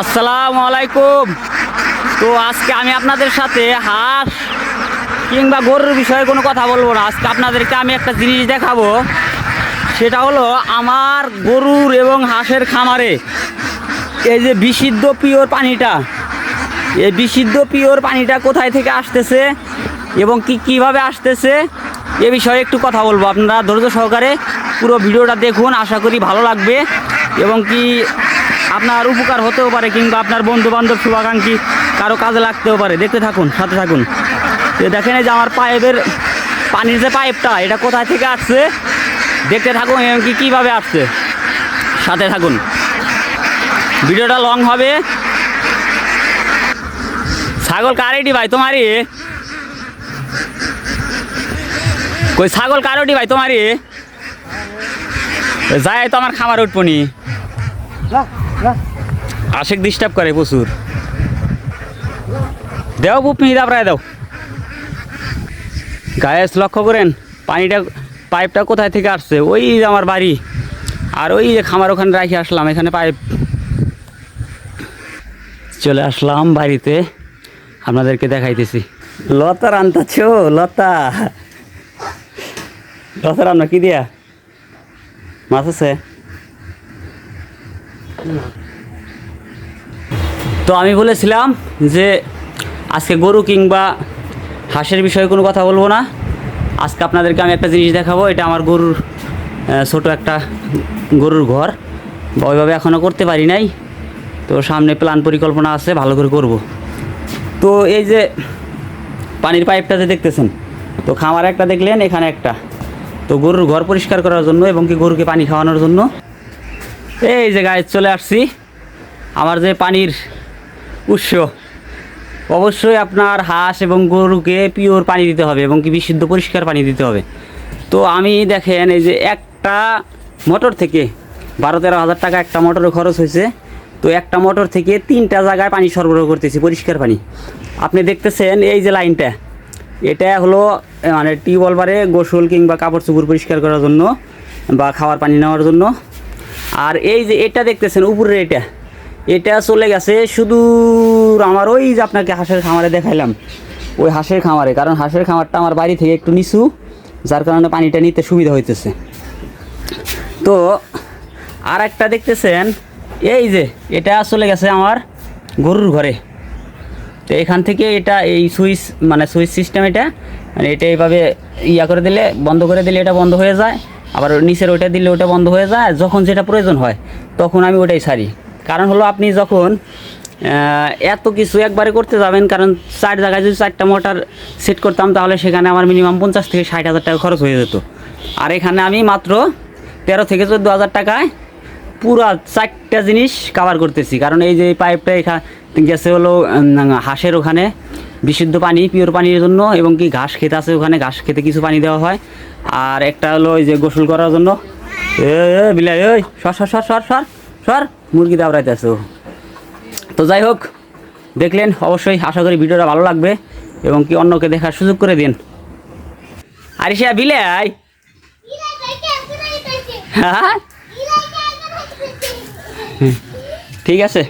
আসসালামু আলাইকুম। তো আজকে আমি আপনাদের সাথে হাঁস কিংবা গরুর বিষয়ে কোনো কথা বলব না। আজকে আপনাদেরকে আমি একটা জিনিস দেখাবো। সেটা হলো আমার গরুর এবং হাঁসের খামারে এই যে বিশুদ্ধ পিওর পানিটা, এই বিশুদ্ধ পিওর পানিটা কোথায় থেকে আসতেছে এবং কি কীভাবে আসতেছে এ বিষয়ে একটু কথা বলব। আপনারা ধৈর্য সহকারে পুরো ভিডিওটা দেখুন, আশা করি ভালো লাগবে এবং কি আপনার উপকার হতেও পারে কিংবা আপনার বন্ধু বান্ধব শুভাকাঙ্ক্ষী কারও কাজে লাগতেও পারে। দেখতে থাকুন, সাথে থাকুন। তো দেখেন যে আমার পাইপের পানির যে পাইপটা এটা কোথায় থেকে আসছে? দেখতে থাকুন এবং কি, কীভাবে আসছে। সাথে থাকুন। ভিডিওটা লং হবে। ছাগল কারেটি ভাই তোমারই? কই, ছাগল কারোটি ভাই তোমারই? যায় তো আমার খামার উঠবনি আশেক ডিস্টার্ব করে প্রচুর। দেও বুপনি দাবরায় দাও। গায়ে লক্ষ্য করেন পানিটা পাইপটা কোথায় থেকে আসছে? ওই যে আমার বাড়ি। আর ওই যে খামার ওখানে রাখি আসলাম এখানে পাইপ। চলে আসলাম বাড়িতে আপনাদেরকে দেখাইতেছি। লতা রান্তাছ লতা। লতা রান্না কি দিয়া? মাছ আছে? তো আমি বলেছিলাম যে আজকে গরু কিংবা হাঁসের বিষয়ে কোনো কথা বলব না। আজকে আপনাদেরকে আমি একটা জিনিস দেখাবো, এটা আমার গরুর ছোট একটা গরুর ঘর। ওইভাবে এখনও করতে পারি নাই। তো সামনে প্ল্যান পরিকল্পনা আছে, ভালো করে করব। তো এই যে পানির পাইপটা যে দেখতেছেন, তো খামার একটা দেখলেন, এখানে একটা। তো গরুর ঘর পরিষ্কার করার জন্য এবং কি গরুকে পানি খাওয়ানোর জন্য। এই যে গায়ে চলে আসছি। আমার যে পানির উৎস, অবশ্যই আপনার হাঁস এবং গরুকে পিওর পানি দিতে হবে এবং কি বিশুদ্ধ, পরিষ্কার পানি দিতে হবে। তো আমি দেখেন, এই যে একটা মোটর থেকে বারো তেরো হাজার টাকা একটা মোটরের খরচ হয়েছে। তো একটা মোটর থেকে তিনটা জায়গায় পানি সরবরাহ করতেছি, পরিষ্কার পানি। আপনি দেখতেছেন এই যে লাইনটা, এটা হলো মানে টিউবওয়েল বারে গোসল কিংবা কাপড় চোপড় পরিষ্কার করার জন্য বা খাওয়ার পানি নেওয়ার জন্য। আর এই যে এটা দেখতেছেন, উপরের এটা। এটা চলে গেছে শুধু আমার ওই যে আপনাকে হাঁসের খামারে দেখাইলাম। ওই হাঁসের খামারে, কারণ হাঁসের খামারটা আমার বাড়ি থেকে একটু নিচু, যার কারণে পানিটা নিতে সুবিধা হইতেছে। তো আর একটা দেখতেছেন, এই যে এটা চলে গেছে আমার গরুর ঘরে। তো এখান থেকে এটা এই সুইচ মানে সুইচ সিস্টেম এটা মানে এটা এইভাবে ইয়া করে দিলে, বন্ধ করে দিলে এটা বন্ধ হয়ে যায়। আবার নিচের ওটা দিলে ওটা বন্ধ হয়ে যায়, যখন যেটা প্রয়োজন হয়, তখন আমি ওটাই সারি কারণ হলো আপনি যখন এত কিছু একবারে করতে যাবেন, কারণ চার জায়গায় যদি চারটা মোটর সেট করতাম, তাহলে সেখানে আমার মিনিমাম পঞ্চাশ থেকে ষাট হাজার টাকা খরচ হয়ে যেত। আর এখানে আমি মাত্র তেরো থেকে চোদ্দ হাজার টাকায় পুরা চারটা জিনিস কাভার করতেছি। কারণ এই যে পাইপটা এখানে গেছে হলো হাঁসের ওখানে। বিশুদ্ধ পানি পিওর পানির জন্য এবং কি ঘাস খেতে আছে ওখানে ঘাস খেতে কিছু পানি দেওয়া হয়। আর একটা হলো ওই যে গোসল করার জন্য। বিলাই ওই সর সর সর সর সর সর মুরগি দাবড়াইতে আছে তো যাই হোক দেখলেন অবশ্যই আশা করি ভিডিওটা ভালো লাগবে এবং কি অন্যকে দেখার সুযোগ করে দিন। আরিসা বিলাই! হ্যাঁ? ঠিক আছে।